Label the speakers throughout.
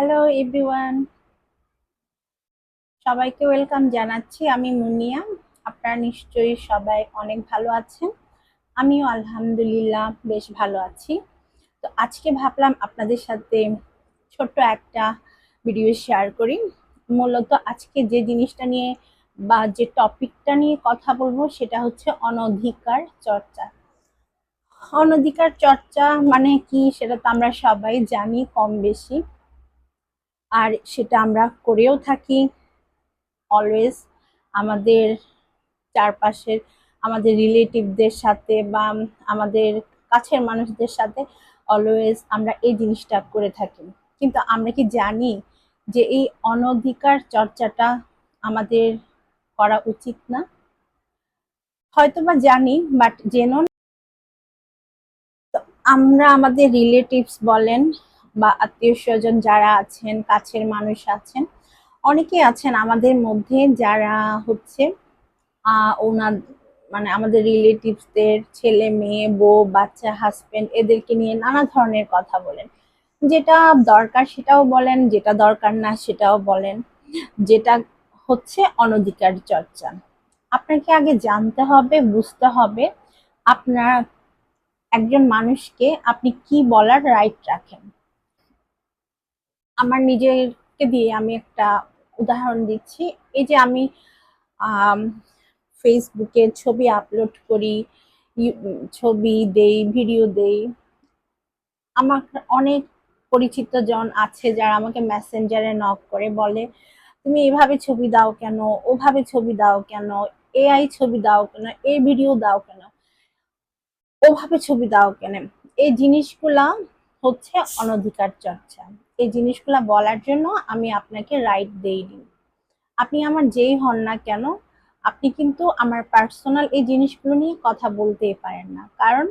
Speaker 1: Hello everyone সবাইকে welcome জানাচ্ছি। আমি মুনিয়া। আপনারা নিশ্চয়ই সবাই অনেক ভালো আছেন। আমিও আলহামদুলিল্লাহ বেশ ভালো আছি। তো আজকে ভাবলাম আপনাদের সাথে ছোট্ট একটা ভিডিও শেয়ার করি। মূলত আজকে যে জিনিসটা নিয়ে বা যে টপিকটা নিয়ে কথা বলব সেটা হচ্ছে অনধিকার চর্চা। অনধিকার চর্চা মানে কি সেটা তো আমরা সবাই জানি কম বেশি আর সেটা আমরা করেও থাকি। অলওয়েজ আমাদের চারপাশের, আমাদের রিলেটিভদের সাথে বা আমাদের কাছের মানুষদের সাথে অলওয়েজ আমরা এই জিনিসটা করে থাকি। কিন্তু আমরা কি জানি যে এই অনধিকার চর্চাটা আমাদের করা উচিত না? হয়তোবা জানি বাট যেন আমরা আমাদের রিলেটিভস বলেন বা আত্মীয় স্বজন যারা আছেন, কাছের মানুষ আছেন অনেকে আছেন আমাদের মধ্যে যারা হচ্ছে ওনার মানে আমাদের রিলেটিভসদের ছেলে, মেয়ে, বউ, বাচ্চা হাজবেন্ড এদেরকে নিয়ে নানা ধরনের কথা বলেন। যেটা দরকার সেটাও বলেন, যেটা দরকার না সেটাও বলেন। যেটা হচ্ছে অনধিকার চর্চা। আপনাকে আগে জানতে হবে, বুঝতে হবে আপনার একজন মানুষকে আপনি কি বলার রাইট রাখেন। আমার নিজেকে দিয়ে আমি একটা উদাহরণ দিচ্ছি। এই যে আমি ফেসবুকে ছবি আপলোড করি ছবি দেই ভিডিও দেই। আমার অনেক পরিচিত জন আছে যারা আমাকে মেসেঞ্জারে নক করে, বলে, তুমি এভাবে ছবি দাও কেন? ওভাবে ছবি দাও কেন? এআই ছবি দাও কেন? এই ভিডিও দাও কেন? ওভাবে ছবি দাও কেন? এই জিনিসগুলা হচ্ছে অনধিকার চর্চা। এই জিনিসগুলো বলার জন্য আমি আপনাকে রাইট দেইনি। আপনি আমার যেই হন না কেন, আপনি কিন্তু আমার পার্সোনাল এই জিনিসগুলো নিয়ে কথা বলতেই পারেন না। কারণ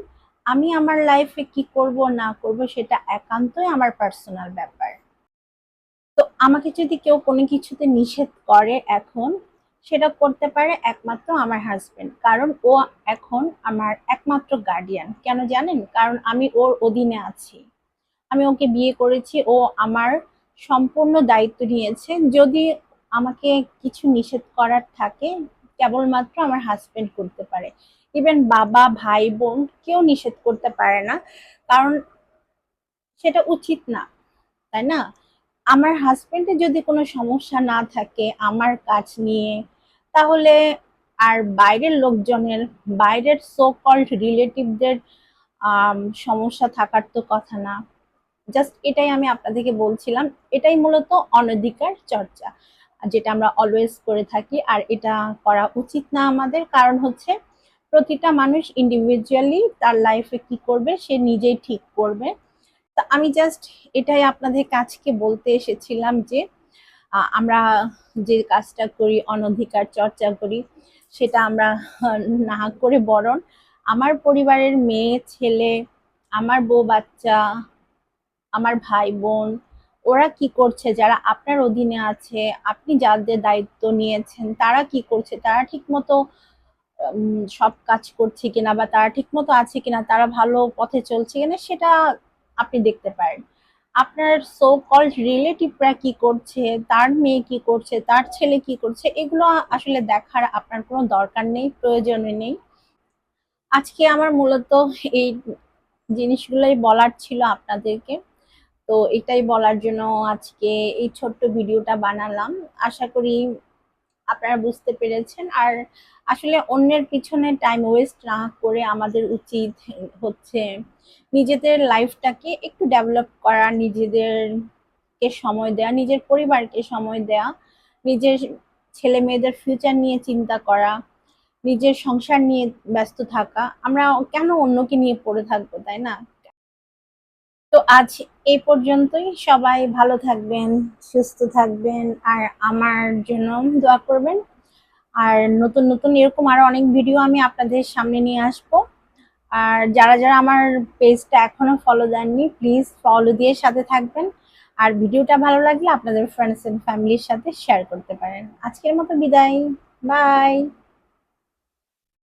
Speaker 1: আমি আমার লাইফে কি করব, না করব সেটা একান্তই আমার পার্সোনাল ব্যাপার। তো আমাকে যদি কেউ কোনো কিছুতে নিষেধ করে এখন, সেটা করতে পারে একমাত্র আমার হাজবেন্ড কারণ ও এখন আমার একমাত্র গার্ডিয়ান কেন জানেন? কারণ আমি ওর অধীনে আছি। আমি ওকে বিয়ে করেছি, ও আমার সম্পূর্ণ দায়িত্ব নিয়েছে। যদি আমাকে কিছু নিষেধ করার থাকে, কেবলমাত্র আমার হাজবেন্ড করতে পারে। ইভেন বাবা, ভাই, বোন কেউ নিষেধ করতে পারে না, কারণ সেটা উচিত না, তাই না? আমার হাজবেন্ডের যদি কোনো সমস্যা না থাকে আমার কাজ নিয়ে, তাহলে আর বাইরের লোকজনের, বাইরের সো কল্ড রিলেটিভদের সমস্যা থাকার তো কথা না। জাস্ট এটাই আমি আপনাদেরকে বলছিলাম। এটাই মূলত অনধিকার চর্চা, যেটা আমরা অলওয়েজ করে থাকি, আর এটা করা উচিত না আমাদের। কারণ হচ্ছে, প্রতিটা মানুষ ইন্ডিভিজুয়ালি তার লাইফে কি করবে, সে নিজেই ঠিক করবে। তা আমি জাস্ট এটাই আপনাদের কাছকে বলতে এসেছিলাম যে আমরা যে কাজটা করি, অনধিকার চর্চা করি, সেটা আমরা না করে বরণ আমার পরিবারের মেয়ে, ছেলে, আমার বউ বাচ্চা আমার ভাই বোন, ওরা কি করছে? যারা আপনার অধীনে আছে, আপনি যাদের দায়িত্ব নিয়েছেন, তারা কি করছে? তারা ঠিক মতো সব কাজ করছে কিনা বা তারা ঠিক মতো আছে কিনা, তারা ভালো পথে চলছে কিনা, সেটা আপনি দেখতে পারেন। আপনার সো কল্ড রিলেটিভরা কি করছে? তার মেয়ে কি করছে? তার ছেলে কি করছে? এগুলো আসলে দেখার আপনার কোনো দরকার নেই প্রয়োজন নেই। আজকে আমার মূলত এই জিনিসগুলোই বলার ছিল আপনাদেরকে। তো এটাই বলার জন্য আজকে এই ছোট্ট ভিডিওটা বানালাম। আশা করি আপনারা বুঝতে পেরেছেন। আর আসলে অন্যের পিছনে টাইম ওয়েস্ট না করে আমাদের উচিত হচ্ছে নিজেদের লাইফটাকে একটু ডেভেলপ করা, নিজেদেরকে সময় দেয়া, নিজের পরিবারকে সময় দেয়া, নিজের ছেলে মেয়েদের ফিউচার নিয়ে চিন্তা করা, নিজের সংসার নিয়ে ব্যস্ত থাকা। আমরা কেন অন্যকে নিয়ে পড়ে থাকব, তাই না? আজ এই পর্যন্তই। সবাই ভালো থাকবেন, সুস্থ থাকবেন, আর আমার জন্য দোয়া করবেন। আর নতুন নতুন এরকম আরও অনেক ভিডিও আমি আপনাদের সামনে নিয়ে আসব। আর যারা যারা আমার পেজটা এখনও ফলো দেননি প্লিজ ফলো দিয়ে সাথে থাকবেন। আর ভিডিওটা ভালো লাগলে আপনাদের ফ্রেন্ডস এন্ড ফ্যামিলির সাথে শেয়ার করতে পারেন। আজকের মতো বিদায়। বাই